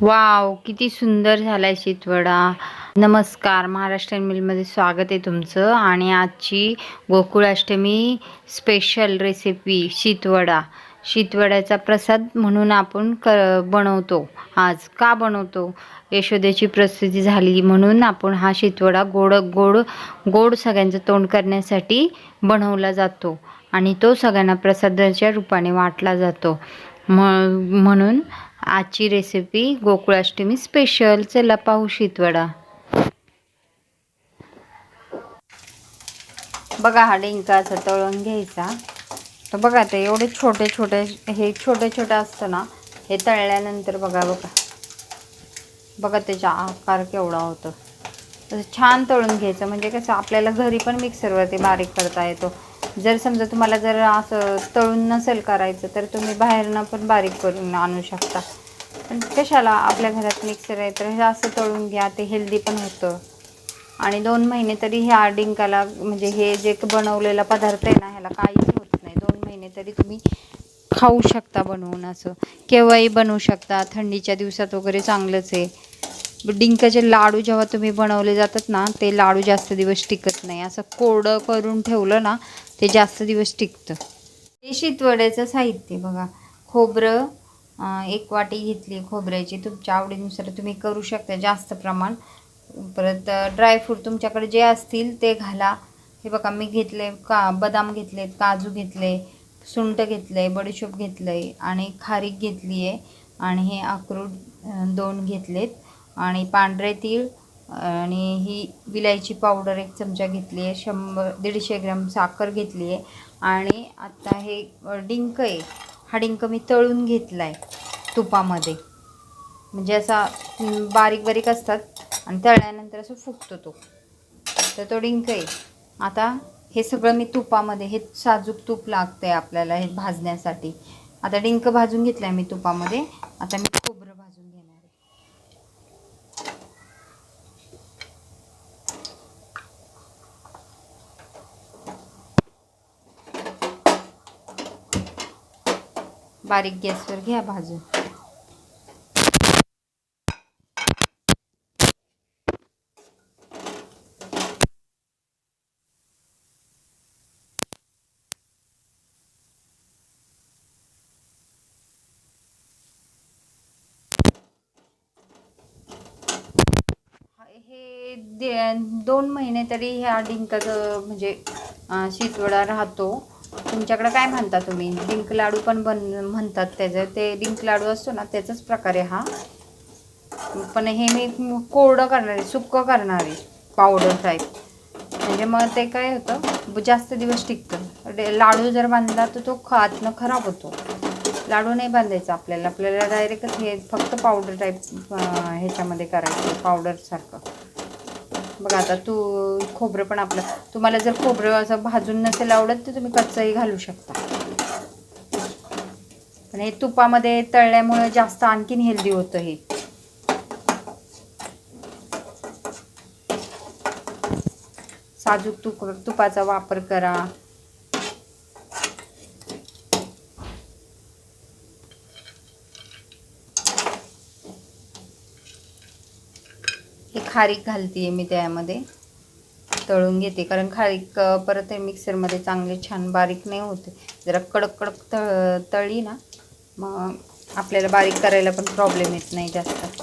Wow किती सुंदर झालाय शितवडा. नमस्कार महाराष्ट्र मिलमध्ये स्वागत आहे तुमचं. आणि आजची गोकुळाष्टमी स्पेशल रेसिपी शितवडा. शितवड्याचा प्रसाद म्हणून आपण क बनवतो. आज का बनवतो? यशोदेची प्रसिद्धी झाली म्हणून आपण हा शितवडा गोड गोड गोड सगळ्यांचं तोंड करण्यासाठी बनवला जातो. आणि तो सगळ्यांना प्रसादाच्या रूपाने वाटला जातो. म- म्हणून आजची रेसिपी गोकुळाष्टमी स्पेशल चला पाहू शीतवडा. बघा हा डिंका असा तळून घ्यायचा. तर बघा ते एवढे छोटे छोटे हे छोटे छोटे असतं ना हे तळल्यानंतर बघा बघा. बघा त्याचा आकार केवढा होतो. तसं छान तळून घ्यायचं. म्हणजे कसं आपल्याला घरी पण मिक्सरवरती बारीक करता येतो. जर समजा तुम्हाला जर असं तळून नसेल करायचं तर तुम्ही बाहेरनं पण बारीक करून आणू शकता. पण कशाला? आपल्या घरात मिक्सर आहे तर हे असं तळून घ्या ते हेल्दी पण होतं. आणि दोन महिने तरी ह्या डिंकाला म्हणजे हे जे बनवलेला पदार्थ आहे ना ह्याला काहीच होत नाही. दोन महिने तरी तुम्ही खाऊ शकता बनवून असं. केव्हाही बनवू शकता. थंडीच्या दिवसात वगैरे चांगलंच आहे. डिंकाचे लाडू जेव्हा तुम्ही बनवले जातात ना ते लाडू जास्त दिवस टिकत नाही. असं कोरडं करून ठेवलं ना ते जास्त दिवस टिकतं. हे शितवड्याचं साहित्य बघा. खोबरं एक वाटी घेतली खोबऱ्याची. तुमच्या आवडीनुसार तुम्ही करू शकता जास्त प्रमाण. परत ड्रायफ्रूट तुमच्याकडे जे असतील ते घाला. हे बघा मी घेतले का बदाम घेतले काजू घेतले सुठ घेतलं आहे बडीशोप घेतलं आहे आणि खारीक घेतली आहे आणि हे अक्रोड दोन घेतलेत. आणि पांढरे तीळ आणि ही विलायची पावडर एक चमचा घेतली आहे शंभर दीडशे ग्रॅम साखर घेतली आहे. आणि आता हे डिंक आहे. हा डिंक मी तळून घेतला आहे तुपामध्ये. म्हणजे असा बारीक बारीक असतात आणि तळल्यानंतर असं फुगतो तो. तर तो डिंक आहे. आता हे सगळं मी तुपामध्ये हे साजूक तूप लागतं आहे आपल्याला हे भाजण्यासाठी. आता डिंक भाजून घेतलं आहे मी तुपामध्ये. आता मी खोबरं भाजून घेणार आहे बारीक गॅसवर घ्या भाजून. हे दे- दोन महिने तरी ह्या डिंकाचं म्हणजे शितवडा राहतो. तुमच्याकडे काय म्हणता तुम्ही? डिंक लाडू पण बन म्हणतात त्याचं. ते डिंक लाडू असतो ना त्याचाच प्रकार आहे हा. पण हे मी कोरडं करणार आहे सुक्कं करणार आहे पावडर टाईप म्हणजे मग ते काय होतं? जास्त दिवस टिकतं. लाडू जर बांधला तर तो खातनं खराब होतो. लाडू नाही बांधायचा आपल्याला. आपल्याला डायरेक्टच हे फक्त पावडर टाईप ह्याच्यामध्ये करायचं पावडरसारखं बघा आता तू खोबरं पण आपलं तुम्हाला जर खोबरं असं भाजून नसेल आवडत तर तुम्ही कच्चंही घालू शकता. पण हे तुपामध्ये तळल्यामुळे जास्त आणखीन हेल्दी होतं हे. साजूक तुप तुपाचा वापर करा. खारीक घालते मी त्यामध्ये. तळून घेते. कारण खारीक परत हे मिक्सरमध्ये चांगले छान बारीक नाही होते. जरा कडक कडक तळ तळली ना मग आपल्याला बारीक करायला पण प्रॉब्लेम येत नाही जास्त.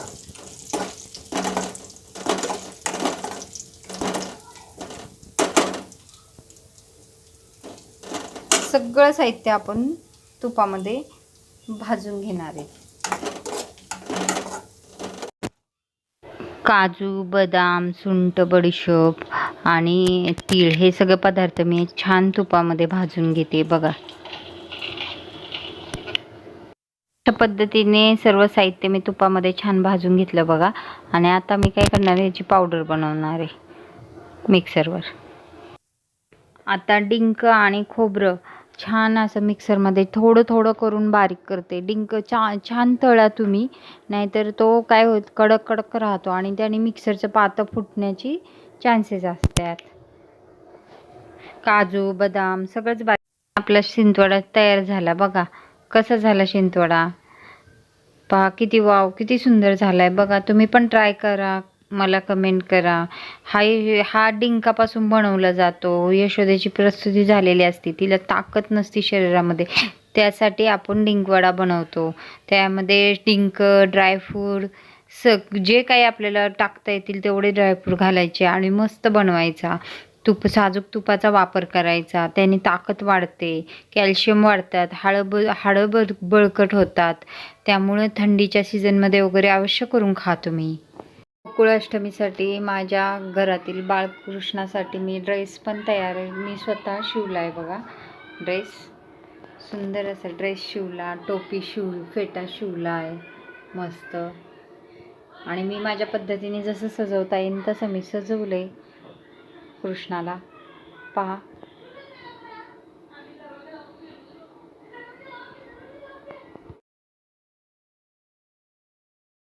सगळं साहित्य आपण तुपामध्ये भाजून घेणार आहे. काजू बदाम सुंट बडीशोप आणि तीळ हे सगळे पदार्थ मी छान तुपामध्ये भाजून घेते बघा. अशा पद्धतीने सर्व साहित्य मी तुपामध्ये छान भाजून घेतलं बघा. आणि आता मी काय करणार आहे? याची पावडर बनवणार आहे मिक्सरवर आता डिंक आणि खोबरं छान असं मिक्सरमध्ये थोडं थोडं करून बारीक करते. डिंक छा छान तळा तुम्ही. नाहीतर तो काय होत कडक कडक राहतो आणि त्याने मिक्सरचं पातं फुटण्याची चान्सेस असतात. काजू बदाम सगळंच बारीक. आपला शिंतवडा तयार झाला बघा. कसा झाला शिंतवडा? पहा किती वाव किती सुंदर झालाय. बघा तुम्ही पण ट्राय करा. मला कमेंट करा. हा हा डिंकापासून बनवला जातो. यशोदेची प्रस्तुती झालेली असते. तिला ताकद नसती शरीरामध्ये. त्यासाठी आपण डिंकवडा बनवतो. त्यामध्ये डिंक ड्रायफ्रूट सग जे काही आपल्याला टाकता येतील तेवढे ड्रायफ्रूट घालायचे आणि मस्त बनवायचा. तूप साजूक तुपाचा वापर करायचा. त्याने ताकद वाढते. कॅल्शियम वाढतात. हाडं ब हाडं बळ बळकट होतात. त्यामुळं थंडीच्या सीझनमध्ये वगैरे अवश्य करून खा तुम्ही. गोकुळाष्टमीसाठी माझ्या घरातील बाळकृष्णासाठी मी ड्रेस पण तयार आहे. मी स्वतः शिवला आहे बघा. ड्रेस. सुंदर असा ड्रेस शिवला टोपी शिव फेटा शिवला आहे. मस्त. आणि मी माझ्या पद्धतीने जसं सजवता येईल तसं मी सजवलं आहे कृष्णाला. पहा.